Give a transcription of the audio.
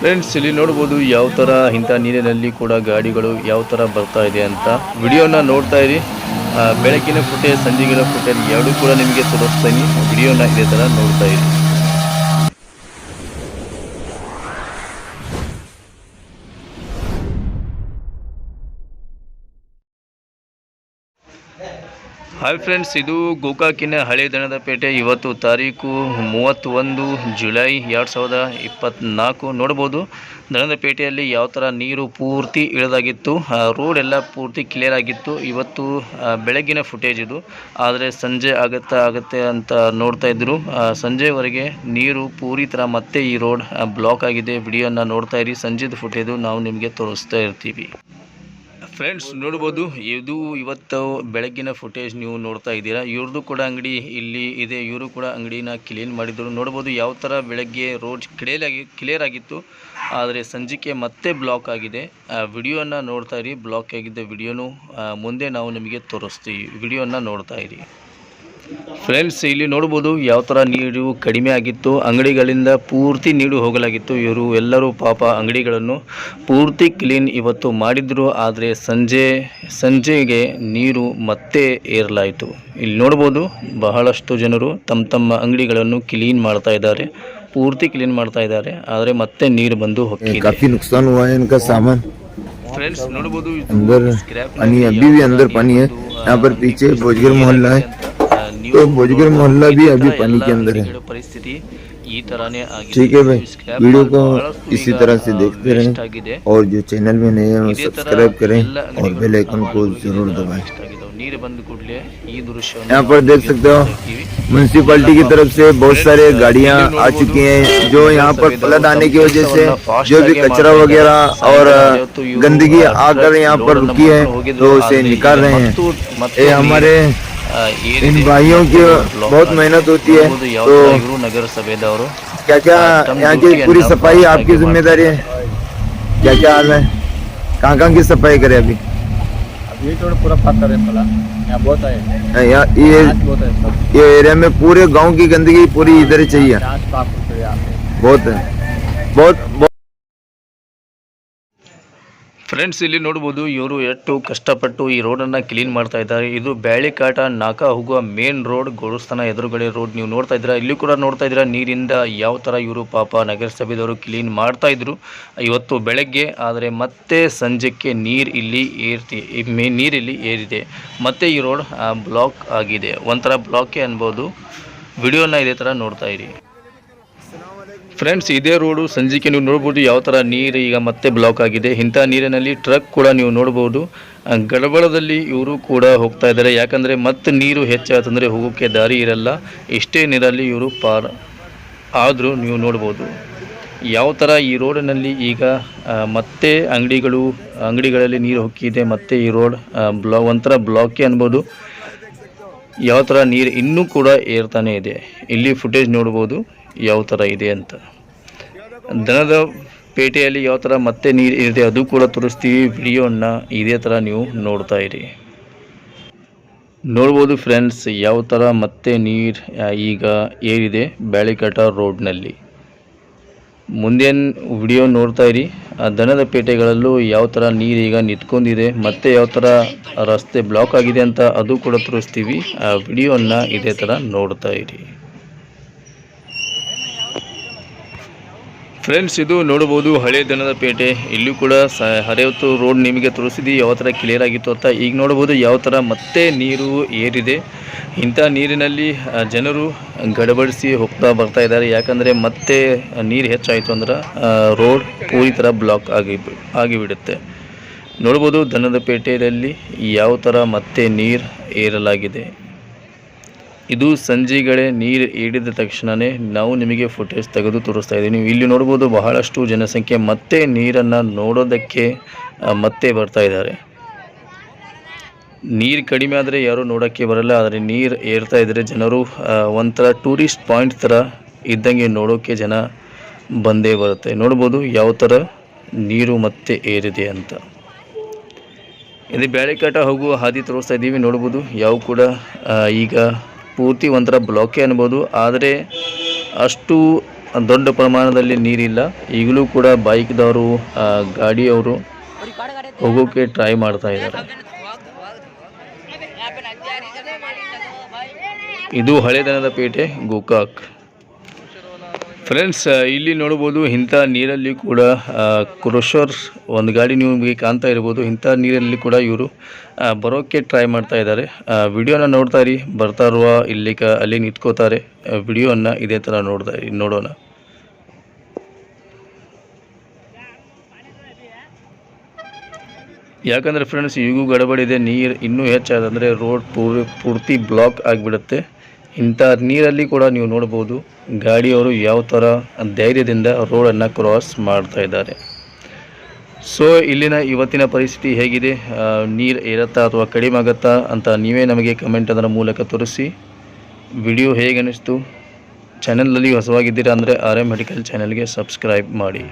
Friends ಇಲ್ಲಿ ನೋಡ್ಬೋದು ಯಾವ ತರ ಇಂಥ ನೀರಿನಲ್ಲಿ ಕೂಡ ಗಾಡಿಗಳು ಯಾವ ತರ ಬರ್ತಾ ಇದೆ ಅಂತ ವಿಡಿಯೋನ ನೋಡ್ತಾ ಇರಿ. ಆ, ಬೆಳಗಿನ ಫುಟೇಜ್ ಸಂಜೆಗಿನ ಫುಟೇಜ್ ಎರಡೂ ಕೂಡ ನಿಮಗೆ ತೋರಿಸ್ತೀನಿ. ವಿಡಿಯೋನ ಇದೇ ಥರ ನೋಡ್ತಾ ಇರಿ. ಹಾಯ್ ಫ್ರೆಂಡ್ಸ್, ಇದು ಗೋಕಾಕಿನ ಹಳೆ ದನದ ಪೇಟೆ. ಇವತ್ತು ತಾರೀಕು ಮೂವತ್ತೊಂದು ಜುಲೈ ಎರಡು ಸಾವಿರದ ಇಪ್ಪತ್ತ್ನಾಲ್ಕು ನೋಡ್ಬೋದು, ದನದ ಪೇಟೆಯಲ್ಲಿ ಯಾವ ಥರ ನೀರು ಪೂರ್ತಿ ಇಳಿದಾಗಿತ್ತು ರೋಡ್ ಎಲ್ಲ ಪೂರ್ತಿ ಕ್ಲಿಯರ್ ಆಗಿತ್ತು. ಇವತ್ತು ಬೆಳಗ್ಗಿನ ಫುಟೇಜ್ ಇದು. ಆದರೆ ಸಂಜೆ ಆಗುತ್ತಾ ಆಗುತ್ತೆ ಅಂತ ನೋಡ್ತಾ ಇದ್ರು. ಸಂಜೆವರೆಗೆ ನೀರು ಪೂರಿ ಥರ ಮತ್ತೆ ಈ ರೋಡ್ ಬ್ಲಾಕ್ ಆಗಿದೆ. ವಿಡಿಯೋನ ನೋಡ್ತಾ ಇರಿ. ಸಂಜೆದ ಫುಟೇಜು ನಾವು ನಿಮಗೆ ತೋರಿಸ್ತಾ ಇರ್ತೀವಿ. ಫ್ರೆಂಡ್ಸ್ ನೋಡ್ಬೋದು, ಇದು ಇವತ್ತು ಬೆಳಗ್ಗಿನ ಫುಟೇಜ್ ನೀವು ನೋಡ್ತಾ ಇದ್ದೀರಾ. ಇವ್ರದ್ದು ಕೂಡ ಅಂಗಡಿ ಇಲ್ಲಿ ಇದೆ, ಇವರು ಕೂಡ ಅಂಗಡಿನ ಕ್ಲೀನ್ ಮಾಡಿದ್ರು. ನೋಡ್ಬೋದು ಯಾವ ಥರ ಬೆಳಗ್ಗೆ ರೋಡ್ ಕ್ಲಿಯರ್ ಆಗಿ ಕ್ಲಿಯರ್ ಆಗಿತ್ತು, ಆದರೆ ಸಂಜೆಗೆ ಮತ್ತೆ ಬ್ಲಾಕ್ ಆಗಿದೆ. ವಿಡಿಯೋನ ನೋಡ್ತಾ ಇರಿ ಬ್ಲಾಕ್ ಆಗಿದ್ದ ವಿಡಿಯೋನು ಮುಂದೆ ನಾವು ನಿಮಗೆ ತೋರಿಸ್ತೀವಿ, ವಿಡಿಯೋನ ನೋಡ್ತಾ ಇರಿ. ಫ್ರೆಂಡ್ಸ್ ಇಲ್ಲಿ ನೋಡ್ಬೋದು ಯಾವ ಥರ ನೀರು ಕಡಿಮೆ ಆಗಿತ್ತು ಅಂಗಡಿಗಳಿಂದ ಪೂರ್ತಿ ನೀರು ಹೋಗಲಾಗಿತ್ತು ಇವರು ಎಲ್ಲರೂ ಪಾಪ ಅಂಗಡಿಗಳನ್ನು ಪೂರ್ತಿ ಕ್ಲೀನ್ ಇವತ್ತು ಮಾಡಿದ್ರು ಆದರೆ ಸಂಜೆ ಸಂಜೆಗೆ ನೀರು ಮತ್ತೆ ಏರಲಾಯಿತು ಇಲ್ಲಿ ನೋಡ್ಬೋದು ಬಹಳಷ್ಟು ಜನರು ತಮ್ಮ ತಮ್ಮ ಅಂಗಡಿಗಳನ್ನು ಕ್ಲೀನ್ ಮಾಡ್ತಾ ಇದ್ದಾರೆ ಪೂರ್ತಿ ಕ್ಲೀನ್ ಮಾಡ್ತಾ ಇದ್ದಾರೆ ಆದರೆ ಮತ್ತೆ ನೀರು ಬಂದು ये ಹೋಗಿದೆ काफी नुकसान हुआ है इनका सामान ಫ್ರೆಂಡ್ಸ್ ನೋಡ್ಬೋದು ಇದು अंदर scrap पानी ನಲ್ಲಿ अभी भी ಯಾವ अंदर ಥರ पानी है ನೀರು, ಆ, यहाँ पर पीछे ನೀರು भोजगर मोहल्ला है ಆ, ನೀವು तो भोजगर मोहल्ला भी अभी पानी के अंदर है। ठीक है भाई। वीडियो को इसी तरह से देखते रहें और जो चैनल में नए हैं सब्सक्राइब करें और बेल आइकन को ज़रूर दबाएँ। यहाँ पर देख सकते हो म्यूनसिपाली की तरफ़ से बहुत सारे गाड़ियाँ आ चुकी हैं जो यहाँ पर फ्लड आने की वजह से जो भी कचरा वगैरह और गंदगी आकर यहाँ पर रुकी है तो, तो उसे निकाल रहे हैं। ये हमारे इन भाइयों की बहुत मेहनत होती है तो क्या क्या यहाँ की पूरी सफ़ाई आपकी ज़िम्मेदारी है? क्या क्या हाल है? कहाँ कहाँ की सफ़ाई करे अभी? ये थोड़ा पूरा बहुत हाँ, यहाँ ये ये एरिया में पूरे गाँव की गंदगी पूरी इधर ही चाहिए। बहुत है। बहुत ಫ್ರೆಂಡ್ಸ್ ಇಲ್ಲಿ ನೋಡ್ಬೋದು ಇವರು ಎಷ್ಟು ಕಷ್ಟಪಟ್ಟು ಈ ರೋಡನ್ನು ಕ್ಲೀನ್ ಮಾಡ್ತಾ ಇದ್ದಾರೆ. ಇದು ಬ್ಯಾಳಿಕಾಟ ನಾಕ ಹೋಗುವ ಮೇನ್ ರೋಡ್ ಗೋಡಸ್ಥಾನ ಎದುರುಗಡೆ ರೋಡ್ ನೀವು ನೋಡ್ತಾ ಇದ್ದೀರಾ, ಇಲ್ಲಿ ಕೂಡ ನೋಡ್ತಾ ಇದ್ದೀರಾ, ನೀರಿಂದ ಯಾವ ಥರ ಇವರು ಪಾಪ ನಗರಸಭೆದವರು ಕ್ಲೀನ್ ಮಾಡ್ತಾ ಇದ್ರು. ಇವತ್ತು ಬೆಳಗ್ಗೆ, ಆದರೆ ಮತ್ತೆ ಸಂಜೆಕ್ಕೆ ನೀರು ಇಲ್ಲಿ ಏರ್ತಿ ಮೇ ನೀರಿಲ್ಲಿ ಏರಿದೆ. ಮತ್ತೆ ಈ ರೋಡ್ ಬ್ಲಾಕ್ ಆಗಿದೆ. ಒಂಥರ ಬ್ಲಾಕೇ ಅನ್ಬೋದು. ವಿಡಿಯೋನ ಇದೇ ಥರ ನೋಡ್ತಾ ಇರಿ. ಫ್ರೆಂಡ್ಸ್ ಇದೇ ರೋಡು ಸಂಜಿಕೆ ನೀವು ನೋಡ್ಬೋದು ಯಾವ ಥರ ನೀರು ಈಗ ಮತ್ತೆ ಬ್ಲಾಕ್ ಆಗಿದೆ. ಇಂಥ ನೀರಿನಲ್ಲಿ ಟ್ರಕ್ ಕೂಡ ನೀವು ನೋಡ್ಬೋದು. ಗಡಬಡದಲ್ಲಿ ಇವರು ಕೂಡ ಹೋಗ್ತಾ ಇದ್ದಾರೆ. ಯಾಕಂದರೆ ಮತ್ತೆ ನೀರು ಹೆಚ್ಚಾಯ್ತಂದರೆ ಹೋಗೋಕ್ಕೆ ದಾರಿ ಇರಲ್ಲ. ಇಷ್ಟೇ ನೀರಲ್ಲಿ ಇವರು ಪಾರ್ ಆದರೂ ನೀವು ನೋಡ್ಬೋದು. ಯಾವ ಥರ ಈ ರೋಡಿನಲ್ಲಿ ಈಗ ಮತ್ತೆ ಅಂಗಡಿಗಳು, ಅಂಗಡಿಗಳಲ್ಲಿ ನೀರು ಹೊಕ್ಕಿದೆ ಮತ್ತೆ ಈ ರೋಡ್ ಬ್ಲಾ ಒಂಥರ ಬ್ಲಾಕೇ ಅನ್ಬೋದು. ಯಾವ ಥರ ನೀರು ಇನ್ನೂ ಕೂಡ ಏರ್ತಾನೆ ಇದೆ. ಇಲ್ಲಿ ಫುಟೇಜ್ ನೋಡ್ಬೋದು. ಯಾವ ಥರ ಇದೆ ಅಂತ. ದನದ ಪೇಟೆಯಲ್ಲಿ ಯಾವ ಥರ ಮತ್ತೆ ನೀರು ಇದೆ ಅದು ಕೂಡ ತೋರಿಸ್ತೀವಿ. ವಿಡಿಯೋನ ಇದೇ ಥರ ನೀವು ನೋಡ್ತಾ ಇರಿ. ನೋಡ್ಬೋದು ಫ್ರೆಂಡ್ಸ್, ಯಾವ ಥರ ಮತ್ತೆ ನೀರು ಈಗ ಏರಿದೆ ಬ್ಯಾಳಿಕಟ ರೋಡ್ನಲ್ಲಿ. ಮುಂದೇನು ವಿಡಿಯೋ ನೋಡ್ತಾ ಇರಿ. ಆ, ದನದ ಪೇಟೆಗಳಲ್ಲೂ ಯಾವ ಥರ ನೀರು ಈಗ ನಿಂತ್ಕೊಂಡಿದೆ, ಮತ್ತೆ ಯಾವ ಥರ ರಸ್ತೆ ಬ್ಲಾಕ್ ಆಗಿದೆ ಅಂತ ಅದು ಕೂಡ ತೋರಿಸ್ತೀವಿ. ಆ ವಿಡಿಯೋನ ಇದೇ ಥರ ನೋಡ್ತಾ ಇರಿ. ಫ್ರೆಂಡ್ಸ್ ಇದು ನೋಡಬಹುದು ಹಳೆ ದನದ ಪೇಟೆ. ಇಲ್ಲೂ ಕೂಡ ಸ ರೋಡ್ ನಿಮಗೆ ತೋರಿಸಿದ್ವಿ ಯಾವ ಥರ ಕ್ಲಿಯರ್ ಆಗಿತ್ತು ಅಂತ. ಈಗ ನೋಡಬಹುದು ಯಾವ ಥರ ಮತ್ತೆ ನೀರು ಏರಿದೆ. ಇಂಥ ನೀರಿನಲ್ಲಿ ಜನರು ಗಡಬಡಿಸಿ ಹೋಗ್ತಾ ಬರ್ತಾ ಇದ್ದಾರೆ. ಯಾಕಂದರೆ ಮತ್ತೆ ನೀರು ಹೆಚ್ಚಾಯಿತು ಅಂದ್ರೆ ರೋಡ್ ಪೂರಿ ಥರ ಬ್ಲಾಕ್ ಆಗಿ ಆಗಿಬಿಡುತ್ತೆ. ನೋಡ್ಬೋದು ದನದ ಪೇಟೆಯಲ್ಲಿ ಯಾವ ಥರ ಮತ್ತೆ ನೀರು ಏರಲಾಗಿದೆ. ಇದು ಸಂಜೆಗಳೇ ನೀರು ಹಿಡಿದ ತಕ್ಷಣವೇ ನಾವು ನಿಮಗೆ ಫುಟೇಜ್ ತೆಗೆದು ತೋರಿಸ್ತಾ ಇದ್ದೀವಿ ನೀವು ಇಲ್ಲಿ ನೋಡ್ಬೋದು ಬಹಳಷ್ಟು ಜನಸಂಖ್ಯೆ ಮತ್ತೆ ನೀರನ್ನು ನೋಡೋದಕ್ಕೆ ಮತ್ತೆ ಬರ್ತಾ ಇದ್ದಾರೆ. ನೀರು ಕಡಿಮೆ ಆದರೆ ಯಾರೂ ನೋಡೋಕ್ಕೆ ಬರಲ್ಲ, ಆದರೆ ನೀರು ಏರ್ತಾ ಇದ್ದರೆ ಜನರು ಒಂಥರ ಟೂರಿಸ್ಟ್ ಪಾಯಿಂಟ್ ಥರ ಇದ್ದಂಗೆ ನೋಡೋಕ್ಕೆ ಜನ ಬಂದೇ ಬರುತ್ತೆ. ನೋಡ್ಬೋದು ಯಾವ ಥರ ನೀರು ಮತ್ತೆ ಏರಿದೆ ಅಂತ. ಇದು ಬ್ಯಾಳೆಕಾಟ ಹೋಗುವ ಹಾದಿ ತೋರಿಸ್ತಾ ಇದ್ದೀವಿ. ನೋಡ್ಬೋದು ಯಾವ ಕೂಡ ಈಗ ಪೂರ್ತಿ ಒಂಥರ ಬ್ಲಾಕೇ ಅನ್ಬೋದು, ಆದರೆ ಅಷ್ಟು ದೊಡ್ಡ ಪ್ರಮಾಣದಲ್ಲಿ ನೀರಿಲ್ಲ. ಈಗಲೂ ಕೂಡ ಬೈಕ್ದವರು ಗಾಡಿಯವರು ಹೋಗೋಕೆ ಟ್ರೈ ಮಾಡ್ತಾ ಇದ್ದಾರೆ. ಇದು ಹಳೆ ದನದ ಪೇಟೆ, ಗೋಕಾಕ್. ಫ್ರೆಂಡ್ಸ್ ಇಲ್ಲಿ ನೋಡ್ಬೋದು ಇಂಥ ನೀರಲ್ಲಿ ಕೂಡ ಕ್ರೋಶರ್, ಒಂದು ಗಾಡಿ ನಿಮಗೆ ಕಾಣ್ತಾ ಇರ್ಬೋದು. ಇಂಥ ನೀರಲ್ಲಿ ಕೂಡ ಇವರು ಬರೋಕ್ಕೆ ಟ್ರೈ ಮಾಡ್ತಾ ಇದ್ದಾರೆ. ವಿಡಿಯೋನ ನೋಡ್ತಾ ಇರಿ. ಬರ್ತಾ ಇರುವ ಇಲ್ಲಿ ಕ, ಅಲ್ಲಿ ನಿಂತ್ಕೋತಾರೆ. ವಿಡಿಯೋನ ಇದೇ ಥರ ನೋಡ್ತಾ ಇರಿ, ನೋಡೋಣ. ಯಾಕಂದರೆ ಫ್ರೆಂಡ್ಸ್ ಈಗೂ ಗಡಬಡಿದೆ ನೀರು ಇನ್ನೂ ಹೆಚ್ಚಾದಂದರೆ ರೋಡ್ ಪೂರ್, ಪೂರ್ತಿ ಬ್ಲಾಕ್ ಆಗಿಬಿಡುತ್ತೆ. ಇಂಥ ನೀರಲ್ಲಿ ಕೂಡ ನೀವು ನೋಡ್ಬೋದು, ಗಾಡಿಯವರು ಯಾವ ಥರ ಧೈರ್ಯದಿಂದ ರೋಡನ್ನು ಕ್ರಾಸ್ ಮಾಡ್ತಾ ಇದ್ದಾರೆ. ಸೊ ಇಲ್ಲಿನ ಇವತ್ತಿನ ಪರಿಸ್ಥಿತಿ ಹೇಗಿದೆ? ನೀರು ಏರುತ್ತಾ ಅಥವಾ ಕಡಿಮೆ ಆಗುತ್ತಾ ಅಂತ ನೀವೇ ನಮಗೆ ಕಮೆಂಟ್ ಅದರ ಮೂಲಕ ತೋರಿಸಿ. ವಿಡಿಯೋ ಹೇಗೆ ಅನ್ನಿಸ್ತು? ಚಾನಲಲ್ಲಿ ಹೊಸವಾಗಿದ್ದೀರಾ ಅಂದರೆ ಆರ್ ಎಂ ಮೆಡಿಕಲ್ ಚಾನಲ್ಗೆ ಸಬ್ಸ್ಕ್ರೈಬ್ ಮಾಡಿ.